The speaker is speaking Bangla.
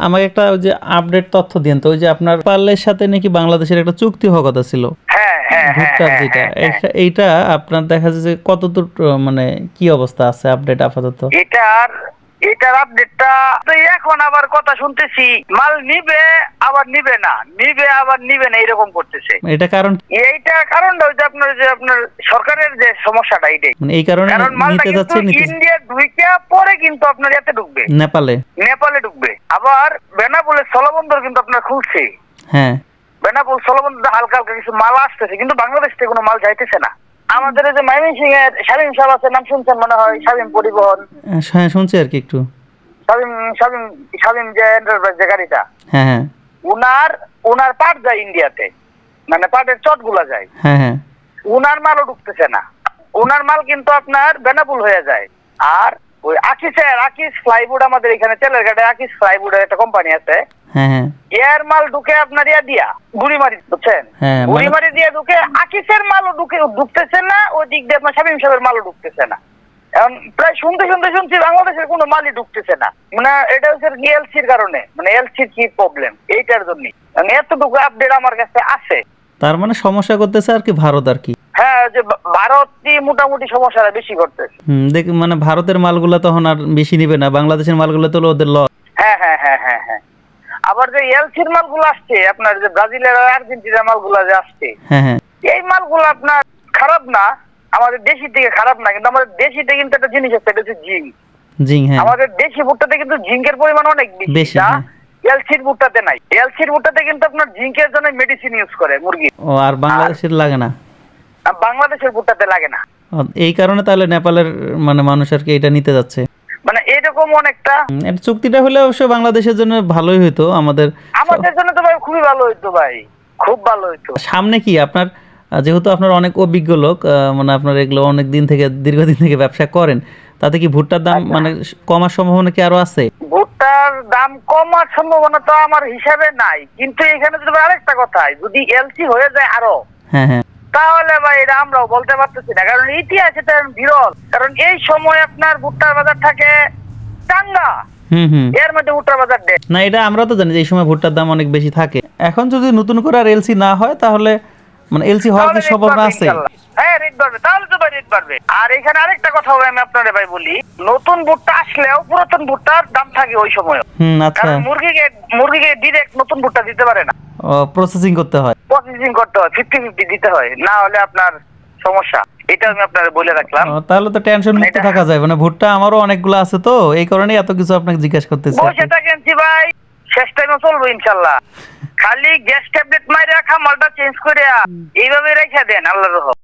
আমাকে একটা ওই যে আপডেট তথ্য দিন তো ওই যে আপনার পার্লের সাথে নাকি বাংলাদেশের একটা চুক্তি হওয়ার কথা ছিল? হ্যাঁ হ্যাঁ হ্যাঁ ভুট্টার যেটা। এটা- এইটা আপনার দেখা যাচ্ছে যে কতদূর মানে কি অবস্থা আছে আপডেট আপাতত? এটার এটার আপডেটটা তো এখন আবার কথা শুনতেছি মাল নিবে আবার নিবে না নিবে আবার নিবে না এরকম করতেছে। এটা কারণ এইটা কারণটা হচ্ছে আপনার যে আপনার সরকারের যে সমস্যাটা এটাই মানে এই কারণে কারণ নিতে যাচ্ছে নিতে ইন্ডিয়া ঢুকে পরে কিন্তু আপনার এতে ঢুকবে। নেপালে? নেপালে ঢুকবে। আবার বেনাপোলের স্থলবন্দর কিন্তু আপনার খুলছে হ্যাঁ। বেনাপোল স্থলবন্দর হালকা হালকা কিছু মাল আসতেছে কিন্তু বাংলাদেশ থেকে কোনো মাল যাইতেছে না। আমাদের যে ময়মনসিং এর শামীম সাহেব আছে নাম শুনছেন মনে হয় শামীম পরিবহন। হ্যাঁ শুনছি আর কি একটু। শামীম শামীম শামীম যে এন্টারপ্রাইজ যে গাড়িটা হ্যাঁ হ্যাঁ। উনার উনার পাট যায় ইন্ডিয়াতে। মানে পাটের চটগুলা যায়। হ্যাঁ হ্যাঁ। উনার মালও ঢুকতেছে না। উনার মাল কিন্তু আপনার বেনাপুল হয়ে যায়। আর ওই আকিসের আকিস ফ্লাইবোর্ড আমাদের এখানে তেলের ঘাটে আকিস ফ্লাইবোর্ডের একটা কোম্পানি আছে। হ্যাঁ হ্যাঁ। মাল ঢুকে আপনার ইয়া দিয়া বুঝছেন? হ্যাঁ, মানে- দিয়ে ঢুকে আকিসের মালও ঢুকে ঢুকতেছে না ওই দিক দিয়ে আপনার শামীম সাহেবের মালও ঢুকতেছে না। এখন প্রায় শুনতে শুনতে শুনছি বাংলাদেশের কোনো মালই ঢুকতেছে না। মানে এটা হচ্ছে এলসির কারণে মানে এলসির কি প্রবলেম এইটার জন্য মানে এতটুকু আপডেট আমার কাছে আছে। তার মানে সমস্যা করতেছে আর কি ভারত আর কি। যে ভারতই মোটামুটি সমস্যাটা বেশি করতেছে। হুম দেখ মানে ভারতের মালগুলো তখন আর বেশি নিবে না বাংলাদেশের মালগুলো তো ওদের লস। হ্যাঁ হ্যাঁ হ্যাঁ হ্যাঁ হ্যাঁ। আবার যে এলসির মালগুলো আসছে আপনার যে ব্রাজিলের আর আর্জেন্টিনার মালগুলো যে আসছে হ্যাঁ হ্যাঁ। এই মালগুলো আপনার খারাপ না আমাদের দেশি থেকে খারাপ না কিন্তু আমাদের দেশিতে কিন্তু একটা জিনিস আছে এটা হচ্ছে জিঙ্ক। জিং হ্যাঁ। আমাদের দেশি ভুট্টাতে কিন্তু জিঙ্কের পরিমাণ অনেক বেশি হ্যাঁ। এলসির ভুট্টাতে নাই। এলসির ভুট্টাতে কিন্তু আপনার জিঙ্কের জন্য মেডিসিন ইউজ করে মুরগি। ও আর বাংলাদেশের লাগে না। বাংলাদেশের ভুট্টাতে লাগে না। এই কারণে তাহলে নেপালের মানে মানুষ আর কি এটা নিতে যাচ্ছে। মানে এরকম অনেকটা। চুক্তিটা হলে অবশ্য বাংলাদেশের জন্য ভালোই হতো আমাদের আমাদের জন্য তো ভাই খুবই ভালো হইতো ভাই খুব ভালো হইতো। সামনে কি আপনার যেহেতু আপনার অনেক অভিজ্ঞ লোক মানে আপনার এগুলো অনেক দিন থেকে দীর্ঘদিন থেকে ব্যবসা করেন তাতে কি ভুট্টার দাম মানে কমার সম্ভাবনা কি আরও আছে? ভুট্টার দাম কমার সম্ভাবনা তো আমার হিসাবে নাই কিন্তু এখানে যদি আরেকটা কথা যদি এলসি হয়ে যায় আরও হ্যাঁ হ্যাঁ। তাহলে ভাই এটা আমরাও বলতে পারতেছি না। কারণ ইতিহাস এটা বিরল। কারণ এই সময় আপনার ভুট্টার বাজার থাকে চাঙ্গা। হুম হুম। এর মধ্যে ভুট্টার বাজার ডেট না এটা আমরা তো জানি যে এই সময় ভুট্টার দাম অনেক বেশি থাকে। এখন যদি নতুন করে আর এলসি না হয় তাহলে মানে এলসি হওয়ার কি সম্ভাবনা আছে। রেট বাড়বে তাহলে তো ভাই রেট বাড়বে। আর এখানে আরেকটা কথা হবে আমি আপনারে ভাই বলি নতুন ভুট্টা আসলেও পুরাতন ভুট্টার দাম থাকে ওই সময় হুম আচ্ছা। কারণ মুরগিকে মুরগিকে ডিরেক্ট নতুন ভুট্টা দিতে পারে না। প্রসেসিং করতে হয়। প্রসেসিং করতে হয় ফিফটি ফিফটি দিতে হয় না হলে আপনার সমস্যা। এটা আমি আপনার বলে রাখলাম। তাহলে তো টেনশন মুক্ত থাকা যায়। মানে ভুট্টা আমারও অনেকগুলো আছে তো এই কারণেই এত কিছু আপনাকে জিজ্ঞেস করতেছি। বসে থাকেন ভাই শেষ টাইমে চলবো ইনশাল্লাহ। খালি গ্যাস ট্যাবলেট মাইরা খামালটা চেঞ্জ করে এইভাবে রেখে দেন আল্লাহ রহম